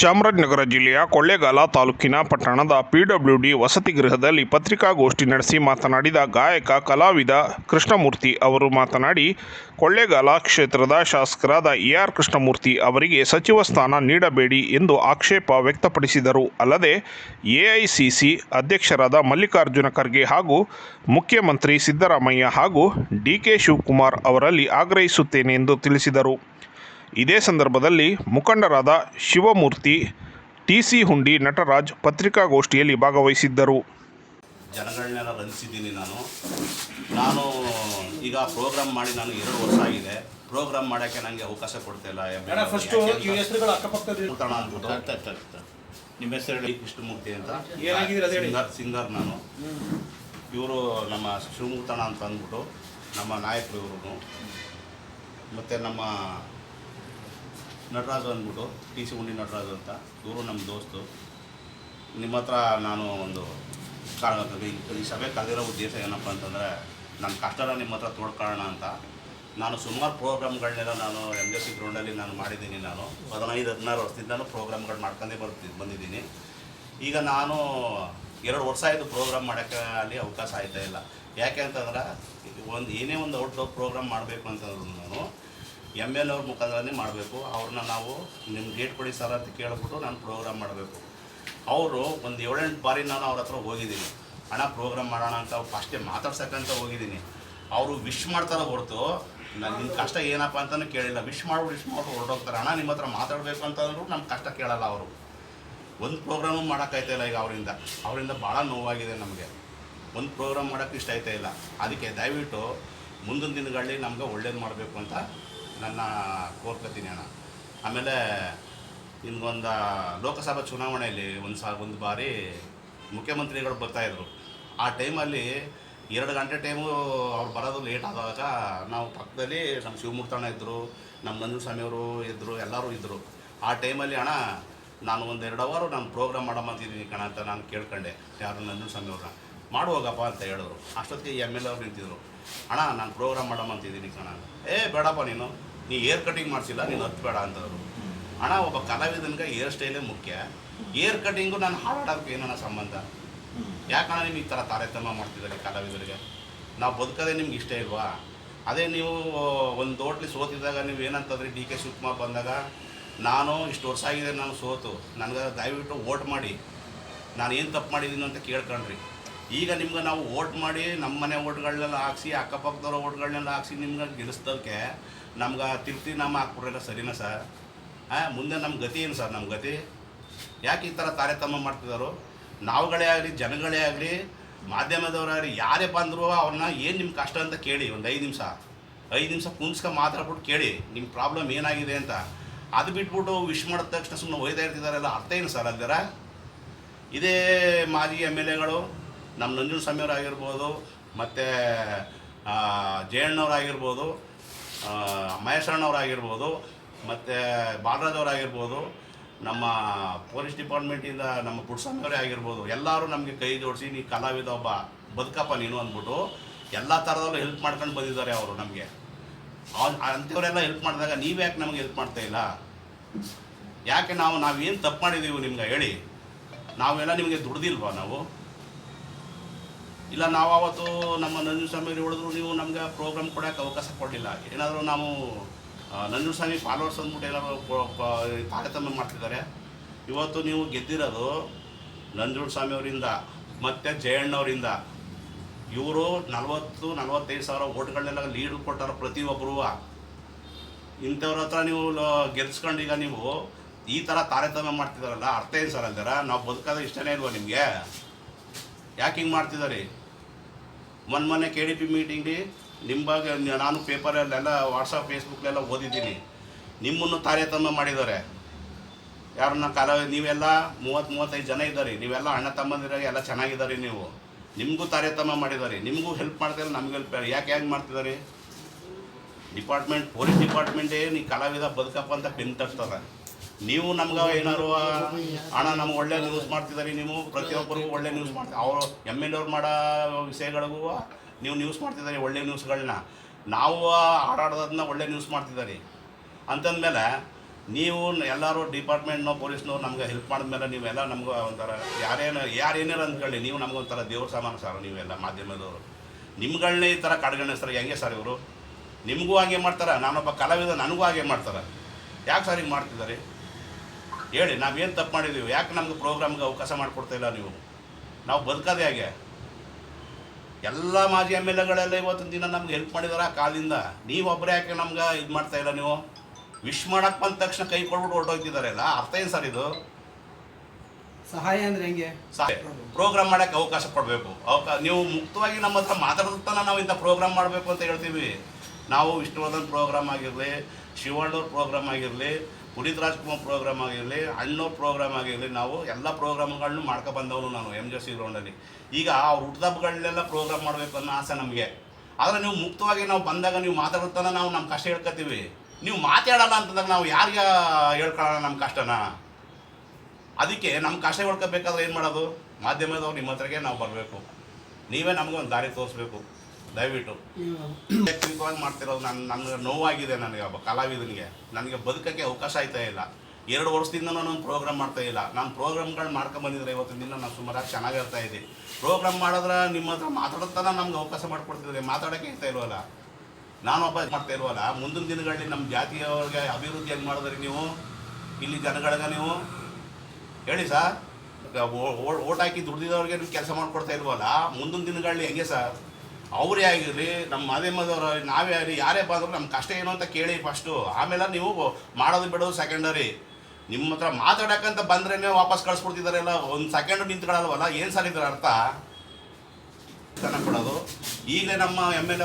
ಚಾಮರಾಜನಗರ ಜಿಲ್ಲೆಯ ಕೊಳ್ಳೇಗಾಲ ತಾಲೂಕಿನ ಪಟ್ಟಣದ ಪಿಡಬ್ಲ್ಯೂಡಿ ವಸತಿ ಗೃಹದಲ್ಲಿ ಪತ್ರಿಕಾಗೋಷ್ಠಿ ನಡೆಸಿ ಮಾತನಾಡಿದ ಗಾಯಕ ಕಲಾವಿದ ಕೃಷ್ಣಮೂರ್ತಿ ಅವರು ಮಾತನಾಡಿ, ಕೊಳ್ಳೇಗಾಲ ಕ್ಷೇತ್ರದ ಶಾಸಕರಾದ ಎ ಆರ್ ಕೃಷ್ಣಮೂರ್ತಿ ಅವರಿಗೆ ಸಚಿವ ಸ್ಥಾನ ನೀಡಬೇಡಿ ಎಂದು ಆಕ್ಷೇಪ ವ್ಯಕ್ತಪಡಿಸಿದರು. ಅಲ್ಲದೆ, ಎಐಸಿಸಿ ಅಧ್ಯಕ್ಷರಾದ ಮಲ್ಲಿಕಾರ್ಜುನ ಖರ್ಗೆ ಹಾಗೂ ಮುಖ್ಯಮಂತ್ರಿ ಸಿದ್ದರಾಮಯ್ಯ ಹಾಗೂ ಡಿಕೆ ಶಿವಕುಮಾರ್ ಅವರಲ್ಲಿ ಆಗ್ರಹಿಸುತ್ತೇನೆ ಎಂದು ತಿಳಿಸಿದರು. ಇದೇ ಸಂದರ್ಭದಲ್ಲಿ ಮುಖಂಡರಾದ ಶಿವಮೂರ್ತಿ ಟಿಸಿ ಹುಂಡಿ ನಟರಾಜ್ ಪತ್ರಿಕಾಗೋಷ್ಠಿಯಲ್ಲಿ ಭಾಗವಹಿಸಿದ್ದರು. ಜನಗಳನ್ನೆಲ್ಲ ರಂಜಿಸಿದ್ದೀನಿ ನಾನು. ನಾನು ಈಗ ಪ್ರೋಗ್ರಾಮ್ ಮಾಡಿ ನಾನು ಎರಡು ವರ್ಷ ಆಗಿದೆ. ಪ್ರೋಗ್ರಾಮ್ ಮಾಡೋಕ್ಕೆ ನನಗೆ ಅವಕಾಶ ಕೊಡ್ತಾ ಇಲ್ಲ. ನಿಮ್ಮ ಹೆಸರು ಹೇಳಿ ಕೃಷ್ಣಮೂರ್ತಿ ಅಂತ. ಏನಾಗಿದ್ದೀರ ಅದು ಹೇಳಿ. ಸಿಂಗರ್ ಸಿಂಗರ್ ನಾನು. ಇವರು ನಮ್ಮ ಶಿವಮೂರ್ತಣ ಅಂತ ಅಂದ್ಬಿಟ್ಟು ನಮ್ಮ ನಾಯಕರು ಇವರು ಮತ್ತು ನಮ್ಮ ನಟರಾಜು ಅಂದ್ಬಿಟ್ಟು ಟಿ ಸಿ ಉಂಡಿ ನಟರಾಜು ಅಂತ. ಇವರು ನಮ್ಮ ದೋಸ್ತು. ನಿಮ್ಮ ಹತ್ರ ನಾನು ಒಂದು ಈ- ಸಭೆ ಕರೆದಿರೋ ಉದ್ದೇಶ ಏನಪ್ಪ ಅಂತಂದರೆ ನನ್ನ ಕಷ್ಟನ ನಿಮ್ಮ ಹತ್ರ ತೋಡ್ಕೊಳ್ಳೋಣ ಅಂತ. ನಾನು ಸುಮಾರು ಪ್ರೋಗ್ರಾಮ್ಗಳನ್ನೆಲ್ಲ ನಾನು ಎಂ ಜೆ ಸಿ ಗ್ರೌಂಡಲ್ಲಿ ನಾನು ಮಾಡಿದ್ದೀನಿ ನಾನು. ಹದಿನೈದು, ಹದಿನಾರು ವರ್ಷದಿಂದಲೂ ಪ್ರೋಗ್ರಾಮ್ಗಳು ಮಾಡ್ಕೊಂಡೇ ಬರ್ತಿ ಬಂದಿದ್ದೀನಿ. ಈಗ ನಾನು ಎರಡು ವರ್ಷ ಆಯಿತು ಪ್ರೋಗ್ರಾಮ್ ಮಾಡೋಕ್ಕೆ ಅಲ್ಲಿ ಅವಕಾಶ ಆಯ್ತಾ ಇಲ್ಲ. ಯಾಕೆ ಅಂತಂದ್ರೆ, ಒಂದು ಏನೇ ಒಂದು ಔಟ್ಡೋರ್ ಪ್ರೋಗ್ರಾಮ್ ಮಾಡಬೇಕು ಅಂತಂದ್ರು ನಾನು ಎಂ ಎಲ್ ಅವ್ರ ಮುಖಾಂತರನೇ ಮಾಡಬೇಕು. ಅವ್ರನ್ನ ನಾವು ನಿಮ್ಮ ಗೇಟ್ ಕೊಡಿ ಸರ್ ಅಂತ ಕೇಳಿಬಿಟ್ಟು ನಾನು ಪ್ರೋಗ್ರಾಮ್ ಮಾಡಬೇಕು. ಅವರು ಒಂದು ಏಳೆಂಟು ಬಾರಿ ನಾನು ಅವ್ರ ಹತ್ರ ಹೋಗಿದ್ದೀನಿ. ಹಣ ಪ್ರೋಗ್ರಾಮ್ ಮಾಡೋಣ ಅಂತ ಫಸ್ಟೇ ಮಾತಾಡ್ಸಕ್ಕಂತ ಹೋಗಿದ್ದೀನಿ. ಅವರು ವಿಶ್ ಮಾಡ್ತಾರೆ ಹೊರತು, ನಾನು ನಿಮ್ಮ ಕಷ್ಟ ಏನಪ್ಪ ಅಂತಲೂ ಕೇಳಿಲ್ಲ. ವಿಶ್ ಮಾಡಿ ವಿಶ್ ಮಾಡಿ ಹೊರಟೋಗ್ತಾರೆ. ಹಣ ನಿಮ್ಮ ಹತ್ರ ಮಾತಾಡಬೇಕು ಅಂತಂದ್ರು ನಮ್ಮ ಕಷ್ಟ ಕೇಳಲ್ಲ ಅವರು. ಒಂದು ಪ್ರೋಗ್ರಾಮು ಮಾಡೋಕ್ಕಾಯ್ತಾ ಇಲ್ಲ ಈಗ ಅವರಿಂದ. ಅವರಿಂದ ಭಾಳ ನೋವಾಗಿದೆ ನಮಗೆ. ಒಂದು ಪ್ರೋಗ್ರಾಮ್ ಮಾಡೋಕ್ಕೆ ಇಷ್ಟ ಆಯ್ತಾ ಇಲ್ಲ. ಅದಕ್ಕೆ ದಯವಿಟ್ಟು ಮುಂದಿನ ದಿನಗಳಲ್ಲಿ ನಮ್ಗೆ ಒಳ್ಳೇದು ಮಾಡಬೇಕು ಅಂತ ನನ್ನ ಕೋರ್ಕೋತೀನಿ ಅಣ್ಣ. ಆಮೇಲೆ ನಿಮ್ಗೊಂದು ಲೋಕಸಭಾ ಚುನಾವಣೆಯಲ್ಲಿ ಒಂದು ಸಾ, ಒಂದು ಬಾರಿ ಮುಖ್ಯಮಂತ್ರಿಗಳು ಬರ್ತಾಯಿದ್ರು ಆ ಟೈಮಲ್ಲಿ ಎರಡು ಗಂಟೆ ಟೈಮು ಅವ್ರು ಬರೋದು ಲೇಟ್ ಆದಾಗ ನಾವು ಪಕ್ಕದಲ್ಲಿ ನಮ್ಮ ಶಿವಮೂರ್ತಣ್ಣ ಇದ್ದರು ನಮ್ಮ ನಂಜುಸ್ವಾಮಿಯವರು ಇದ್ದರು ಎಲ್ಲರೂ ಇದ್ದರು ಆ ಟೈಮಲ್ಲಿ ಅಣ್ಣ ನಾನು ಒಂದು ಎರಡು ಅವರು ನಾನು ಪ್ರೋಗ್ರಾಮ್ ಮಾಡಮ್ಮಂತಿದ್ದೀನಿ ಕಣ ಅಂತ ನಾನು ಕೇಳ್ಕೊಂಡೆ ಯಾರು ನಂಜುಸ್ವಾಮಿ ಅವ್ರನ್ನ. ಮಾಡುವಾಗಪ್ಪ ಅಂತ ಹೇಳಿದ್ರು. ಅಷ್ಟೊತ್ತಿಗೆ ಎಂ ಎಲ್ ಅವ್ರು ನಿಂತಿದ್ರು. ಅಣ್ಣ, ನಾನು ಪ್ರೋಗ್ರಾಮ್ ಮಾಡಮ್ಮಂತಿದ್ದೀನಿ ಕಣ. ಏ, ಬೇಡಪ್ಪ ನೀನು. ನೀ ಏರ್ ಕಟಿಂಗ್ ಮಾಡಿಸಿಲ್ಲ, ನೀನು ಹತ್ತು ಬೇಡ ಅಂತಂದರು ಅಣ್ಣ, ಒಬ್ಬ ಕಲಾವಿದನಿಗೆ ಏರ್ ಸ್ಟೈಲೇ ಮುಖ್ಯ. ಏರ್ ಕಟಿಂಗು ನಾನು ಹಾಡೋದಕ್ಕೆ ಏನನ್ನ ಸಂಬಂಧ? ಯಾಕಣ್ಣ ನಿಮ್ಗೆ ಈ ಥರ ತಾರತಮ್ಯ ಮಾಡ್ತಿದ್ದಾರೆ ಕಲಾವಿದರಿಗೆ? ನಾವು ಬದುಕೋದೇ ನಿಮ್ಗೆ ಇಷ್ಟ ಇಲ್ವಾ? ಅದೇ ನೀವು ಒಂದು ಹೋಟ್ಲಿ ಸೋತಿದ್ದಾಗ ನೀವು ಏನಂತಂದ್ರೆ ಡಿ ಕೆ ಶಿವಕುಮಾರ್ ಬಂದಾಗ? ನಾನು ಇಷ್ಟು ವರ್ಷ ಆಗಿದೆ, ನಾನು ಸೋತು. ನನಗೆ ದಯವಿಟ್ಟು ಓಟ್ ಮಾಡಿ. ನಾನು ಏನು ತಪ್ಪು ಮಾಡಿದ್ದೀನಿ ಅಂತ ಕೇಳ್ಕೊಂಡ್ರಿ. ಈಗ ನಿಮ್ಗೆ ನಾವು ಓಟ್ ಮಾಡಿ ನಮ್ಮ ಮನೆ ಓಟ್ಗಳನ್ನೆಲ್ಲ ಹಾಕ್ಸಿ, ಅಕ್ಕಪಕ್ಕದವ್ರ ಓಟ್ಗಳನ್ನೆಲ್ಲ ಹಾಕ್ಸಿ ನಿಮ್ಗೆ ಗೆಲ್ಲಿಸ್ದಕ್ಕೆ ನಮ್ಗೆ ತಿರ್ತಿ ನಮ್ಮ ಹಾಕ್ಬಿಡ್ರಲ್ಲ ಸರಿನಾ ಸರ್? ಹಾಂ ಮುಂದೆ ನಮ್ಮ ಗತಿ ಏನು ಸರ್ ನಮ್ಮ ಗತಿ? ಯಾಕೆ ಈ ಥರ ತಾರತಮ್ಯ ಮಾಡ್ತಿದ್ದಾರೋ ನಾವುಗಳೇ ಆಗಲಿ, ಜನಗಳೇ ಆಗಲಿ, ಮಾಧ್ಯಮದವರಾಗಲಿ, ಯಾರೇ ಬಂದರೂ ಅವ್ರನ್ನ ಏನು ನಿಮ್ಮ ಕಷ್ಟ ಅಂತ ಕೇಳಿ, ಒಂದು ಐದು ನಿಮಿಷ ಐದು ನಿಮಿಷ ಕುಂಸ್ಕೊಂಡು ಮಾತಾಡ್ಬಿಟ್ಟು ಕೇಳಿ ನಿಮ್ಮ ಪ್ರಾಬ್ಲಮ್ ಏನಾಗಿದೆ ಅಂತ. ಅದು ಬಿಟ್ಬಿಟ್ಟು ವಿಶ್ ಮಾಡಿದ ತಕ್ಷಣ ಸುಮ್ಮನೆ ಒಯ್ತಾ ಇರ್ತಿದಾರಲ್ಲ ಅರ್ಥ ಏನು ಸರ್ ಅದರ ಇದೇ ಮಾಜಿ ಎಂ ಎಲ್ ಎಗಳು ನಮ್ಮ ನಂಜುನ ಸ್ವಾಮಿಯವ್ರು ಆಗಿರ್ಬೋದು, ಮತ್ತು ಜಯಣ್ಣವ್ರಾಗಿರ್ಬೋದು ಮಹೇಶಣ್ಣವ್ರಾಗಿರ್ಬೋದು ಮತ್ತು ಬಾಲರಾಜವ್ರಾಗಿರ್ಬೋದು ನಮ್ಮ ಪೊಲೀಸ್ ಡಿಪಾರ್ಟ್ಮೆಂಟಿಂದ ನಮ್ಮ ಪುಟ್ಸ್ವಾಮಿಯವರೇ ಆಗಿರ್ಬೋದು, ಎಲ್ಲರೂ ನಮಗೆ ಕೈ ಜೋಡಿಸಿ, ನೀ ಕಲಾವಿದ ಒಬ್ಬ, ಬದುಕಪ್ಪ ನೀನು ಅಂದ್ಬಿಟ್ಟು ಎಲ್ಲ ಥರದಲ್ಲೂ ಹೆಲ್ಪ್ ಮಾಡ್ಕೊಂಡು ಬಂದಿದ್ದಾರೆ ಅವರು ನಮಗೆ. ಅಂಥವರೆಲ್ಲ ಹೆಲ್ಪ್ ಮಾಡಿದಾಗ ನೀವು ಯಾಕೆ ನಮಗೆ ಹೆಲ್ಪ್ ಮಾಡ್ತಾ ಇಲ್ಲ? ಯಾಕೆ ನಾವು ನಾವೇನು ತಪ್ಪು ಮಾಡಿದ್ದೀವಿ ನಿಮ್ಗೆ ಹೇಳಿ? ನಾವೆಲ್ಲ ನಿಮಗೆ ದುಡ್ದಿಲ್ವಾ ನಾವು? ಇಲ್ಲ, ನಾವು ಅವತ್ತು ನಮ್ಮ ನಂಜುಸ್ವಾಮಿ ಹೇಳಿದ್ರು, ನೀವು ನಮಗೆ ಪ್ರೋಗ್ರಾಮ್ ಕೊಡೋಕೆ ಅವಕಾಶ ಕೊಡಲಿಲ್ಲ. ಏನಾದರೂ ನಾವು ನಂಜು ಸ್ವಾಮಿ ಫಾಲೋವರ್ಸ್ ಅಂದ್ಬಿಟ್ಟು ಏನಾದರೂ ತಾರತಮ್ಯ ಮಾಡ್ತಿದ್ದಾರೆ. ಇವತ್ತು ನೀವು ಗೆದ್ದಿರೋದು ನಂಜುಳ ಸ್ವಾಮಿ ಅವರಿಂದ ಮತ್ತು ಜಯಣ್ಣವರಿಂದ ಇವರು ನಲವತ್ತು, ನಲವತ್ತೈದು ಸಾವಿರ ಓಟ್ಗಳನ್ನೆಲ್ಲ ಲೀಡ್ ಕೊಟ್ಟಾರ ಪ್ರತಿಯೊಬ್ಬರು ಇಂಥವ್ರ ಹತ್ರ ನೀವು ಗೆಲ್ಸ್ಕೊಂಡು ನೀವು ಈ ಥರ ತಾರತಮ್ಯ ಮಾಡ್ತಿದ್ದಾರಲ್ಲ ಅರ್ಥ ಏನು ಸರ್ ಅಂತಾರ? ನಾವು ಬದುಕೋದು ಇಷ್ಟನೇ ಇಲ್ವಾ ನಿಮಗೆ? ಯಾಕೆ ಹಿಂಗೆ ಮಾಡ್ತಿದ್ದಾರೆ ಮೊನ್ನೆ ಮೊನ್ನೆ ಕೆ ಡಿ ಪಿ ಮೀಟಿಂಗ್ಲಿ ನಿಮ್ಮ ಬಗ್ಗೆ ನಾನು ಪೇಪರಲ್ಲೆಲ್ಲ ವಾಟ್ಸಪ್ ಫೇಸ್ಬುಕ್ಲೆಲ್ಲ ಓದಿದ್ದೀನಿ. ನಿಮ್ಮನ್ನು ತಾರತಮ್ಯ ಮಾಡಿದ್ದಾರೆ. ಯಾರನ್ನ ಕಾಲ, ನೀವೆಲ್ಲ ಮೂವತ್ತು, ಮೂವತ್ತೈದು ಜನ ಇದ್ದಾರೆ. ನೀವೆಲ್ಲ ಅಣ್ಣ ತಮ್ಮಂದಿರಾಗ ಎಲ್ಲ ಚೆನ್ನಾಗಿದ್ದಾರೆ ನೀವು. ನಿಮಗೂ ತಾರತಮ್ಯ ಮಾಡಿದ್ದಾರೆ. ನಿಮಗೂ ಹೆಲ್ಪ್ ಮಾಡ್ತಾರೆ, ನಮ್ಗೆ ಹೆಲ್ಪ್ ಯಾಕೆ ಹೆಂಗೆ ಮಾಡ್ತಿದ್ದಾರೆ? ಡಿಪಾರ್ಟ್ಮೆಂಟ್ ಪೊಲೀಸ್ ಡಿಪಾರ್ಟ್ಮೆಂಟೇ ನೀ ಕಲಾವಿದ ಬದುಕಪ್ಪ ಅಂತ ಪಿನ್ ತಟ್ತದ ನೀವು ನಮ್ಗೆ ಏನಾರು ಹಣ ನಮ್ಗೆ ಒಳ್ಳೆ ನ್ಯೂಸ್ ಮಾಡ್ತಿದ್ದಾರೆ ನೀವು ಪ್ರತಿಯೊಬ್ಬರಿಗೂ ಒಳ್ಳೆ ನ್ಯೂಸ್ ಮಾಡ್ತಾರೆ ಅವರು ಎಂ ಎಲ್ ಎವ್ರು ಮಾಡೋ ವಿಷಯಗಳಿಗೂ ನೀವು ನ್ಯೂಸ್ ಮಾಡ್ತಿದ್ದಾರೆ ಒಳ್ಳೆ ನ್ಯೂಸ್ಗಳನ್ನ ನಾವು ಆಡಾಡೋದನ್ನ ಒಳ್ಳೆ ನ್ಯೂಸ್ ಮಾಡ್ತಿದ್ದಾರೆ ಅಂತಂದಮೇಲೆ ನೀವು ಎಲ್ಲರೂ ಡಿಪಾರ್ಟ್ಮೆಂಟ್ನೋ ಪೊಲೀಸ್ನೋ ನಮ್ಗೆ ಹೆಲ್ಪ್ ಮಾಡಿದ್ಮೇಲೆ ನೀವೆಲ್ಲ ನಮ್ಗೆ ಒಂಥರ ಯಾರೇನು ಯಾರೇನಾರು ಅಂದ್ಕೊಳ್ಳಿ ನೀವು ನಮ್ಗೊಂಥರ ದೇವ್ರ ಸಮಾನ ಸರ್ ನೀವೆಲ್ಲ ಮಾಧ್ಯಮದವರು. ನಿಮ್ಗಳನ್ನೇ ಈ ಥರ ಕಡೆಗಣಿಸ್ತಾರೆ, ಹೆಂಗೆ ಸರ್ ಇವರು? ನಿಮಗೂ ಹಾಗೆ ಮಾಡ್ತಾರೆ, ನಾನೊಬ್ಬ ಕಲಾವಿದ ನನಗೂ ಹಾಗೆ ಮಾಡ್ತಾರೆ. ಯಾಕೆ ಸರ್ ಹಿಂಗೆ ಮಾಡ್ತಿದ್ದಾರೆ ಹೇಳಿ ನಾವೇನು ತಪ್ಪು ಮಾಡಿದ್ದೀವಿ ಯಾಕೆ ನಮ್ಗೆ ಪ್ರೋಗ್ರಾಮ್ಗೆ ಅವಕಾಶ ಮಾಡಿಕೊಡ್ತಾ ಇಲ್ಲ ನೀವು? ನಾವು ಬದುಕೋದೇ ಹಾಗೆ. ಎಲ್ಲ ಮಾಜಿ ಎಂ ಎಲ್ ಎಗಳೆಲ್ಲ ಇವತ್ತಿನ ದಿನ ನಮ್ಗೆ ಹೆಲ್ಪ್ ಮಾಡಿದಾರ ಆ ಕಾಲದಿಂದ. ನೀವು ಒಬ್ಬರೇ ಯಾಕೆ ನಮ್ಗೆ ಇದು ಮಾಡ್ತಾ ಇಲ್ಲ ನೀವು? ವಿಶ್ ಮಾಡಕ್ಕೆ ಬಂದ ತಕ್ಷಣ ಕೈ ಕೊಡ್ಬಿಟ್ಟು ಹೊರಟೋಗ್ತಿದ್ದಾರಲ್ಲ ಅರ್ಥ ಏನು ಸರ್ ಇದು? ಸಹಾಯ ಅಂದ್ರೆ ಹೆಂಗೆ? ಪ್ರೋಗ್ರಾಮ್ ಮಾಡೋಕ್ಕೆ ಅವಕಾಶ ಕೊಡಬೇಕು. ಅವಕಾಶ ನೀವು ಮುಕ್ತವಾಗಿ ನಮ್ಮ ಹತ್ರ ಮಾತಾಡೋದನ್ನ ನಾವು ಇಂಥ ಪ್ರೋಗ್ರಾಮ್ ಮಾಡಬೇಕು ಅಂತ ಹೇಳ್ತೀವಿ. ನಾವು ವಿಷ್ಣುವರ್ಧನ್ ಪ್ರೋಗ್ರಾಮ್ ಆಗಿರಲಿ ಶಿವಣ್ಣವ್ರ ಪ್ರೋಗ್ರಾಮ್ ಆಗಿರಲಿ ಪುನೀತ್ ರಾಜ್ಕುಮಾರ್ ಪ್ರೋಗ್ರಾಮ್ ಆಗಿರಲಿ ಅಣ್ಣೋ ಪ್ರೋಗ್ರಾಮ್ ಆಗಿರಲಿ, ನಾವು ಎಲ್ಲ ಪ್ರೋಗ್ರಾಮ್ಗಳನ್ನು ಮಾಡ್ಕೊ ಬಂದವನು ನಾನು ಎಂ ಜೆ ಸಿ ಗ್ರೌಂಡಲ್ಲಿ ಈಗ ಅವ್ರ ಹುಟ್ಟದಬ್ಬಗಳನ್ನೆಲ್ಲ ಪ್ರೋಗ್ರಾಮ್ ಮಾಡಬೇಕು ಅನ್ನೋ ಆಸೆ ನಮಗೆ. ಆದರೆ ನೀವು ಮುಕ್ತವಾಗಿ ನಾವು ಬಂದಾಗ ನೀವು ಮಾತಾಡುತ್ತಾನೆ ನಾವು ನಮ್ಮ ಕಷ್ಟ ಹೇಳ್ಕೊತೀವಿ. ನೀವು ಮಾತಾಡಲ್ಲ ಅಂತಂದಾಗ ನಾವು ಯಾರಿಗೆ ಹೇಳ್ಕೊಳ್ಳೋಣ ನಮ್ಮ ಕಷ್ಟನ? ಅದಕ್ಕೆ ನಮ್ಮ ಕಷ್ಟ ಹೇಳ್ಕೋಬೇಕಾದ್ರೆ ಏನು ಮಾಡೋದು? ಮಾಧ್ಯಮದವ್ರು ನಿಮ್ಮ ಹತ್ರಗೆ ನಾವು ಬರಬೇಕು. ನೀವೇ ನಮಗೆ ಒಂದು ದಾರಿ ತೋರಿಸ್ಬೇಕು. ದಯವಿಟ್ಟು. ವೈಯಕ್ತಿಕವಾಗಿ ಮಾಡ್ತಿರೋದು ನನ್ನ ನನಗೆ ನೋವಾಗಿದೆ ನನಗೆ ಒಬ್ಬ ಕಲಾವಿದನಿಗೆ. ನನಗೆ ಬದುಕಕ್ಕೆ ಅವಕಾಶ ಆಯ್ತಾ ಇಲ್ಲ. ಎರಡು ವರ್ಷದಿಂದ ನಾನು ಒಂದು ಪ್ರೋಗ್ರಾಮ್ ಮಾಡ್ತಾ ಇಲ್ಲ. ನಾನು ಪ್ರೋಗ್ರಾಮ್ಗಳು ಮಾಡ್ಕೊಂಡು ಬಂದಿದ್ರೆ ಇವತ್ತಿನ ದಿನ ನಾನು ಸುಮಾರಾಗಿ ಚೆನ್ನಾಗಿ ಇರ್ತಾ ಪ್ರೋಗ್ರಾಮ್ ಮಾಡಿದ್ರೆ ನಿಮ್ಮ ಹತ್ರ ಮಾತಾಡೋತನ ನಮ್ಗೆ ಅವಕಾಶ ಮಾಡಿಕೊಡ್ತಿದ್ರೆ ಮಾತಾಡೋಕ್ಕೆ ಇರ್ತಾ ಇಲ್ವಲ್ಲ? ನಾನೊಬ್ಬ ಮಾಡ್ತಾ ಇಲ್ವಲ್ಲ? ಮುಂದಿನ ದಿನಗಳಲ್ಲಿ ನಮ್ಮ ಜಾತಿಯವ್ರಿಗೆ ಅಭಿವೃದ್ಧಿ ಹೆಂಗೆ ಮಾಡಿದ್ರಿ ನೀವು? ಇಲ್ಲಿ ಜನಗಳಿಗೆ ನೀವು? ಹೇಳಿ ಸರ್. ಓಟ್ ಹಾಕಿ ದುಡ್ದಿದ್ದವ್ರಿಗೆ ನೀವು ಕೆಲಸ ಮಾಡಿಕೊಡ್ತಾ ಇಲ್ವಲ್ಲ? ಮುಂದಿನ ದಿನಗಳಲ್ಲಿ ಹೆಂಗೆ ಸರ್? ಅವರೇ ಆಗಿರಲಿ ನಮ್ಮ ಮಾಧ್ಯಮದವರು ನಾವೇ ಆಗಲಿ, ಯಾರೇ ಬಂದರೂ ನಮ್ಮ ಕಷ್ಟ ಏನು ಅಂತ ಕೇಳಿ ಫಸ್ಟು ಆಮೇಲೆ ನೀವು ಮಾಡೋದು ಬಿಡೋದು ಸೆಕೆಂಡರಿ ನಿಮ್ಮ ಹತ್ರ ಮಾತಾಡೋಕ್ಕಂತ ಬಂದ್ರೇ ವಾಪಸ್ ಕಳಿಸ್ಕೊಡ್ತಿದ್ದಾರೆಲ್ಲ ಒಂದು ಸೆಕೆಂಡ್ ನಿಂತ್ಕೊಳ್ಳಲ್ವಲ್ಲ ಏನು ಸರ್ ಇದ್ರ ಅರ್ಥ? ಕೊಡೋದು ಈಗಲೇ ನಮ್ಮ ಎಂ ಎಲ್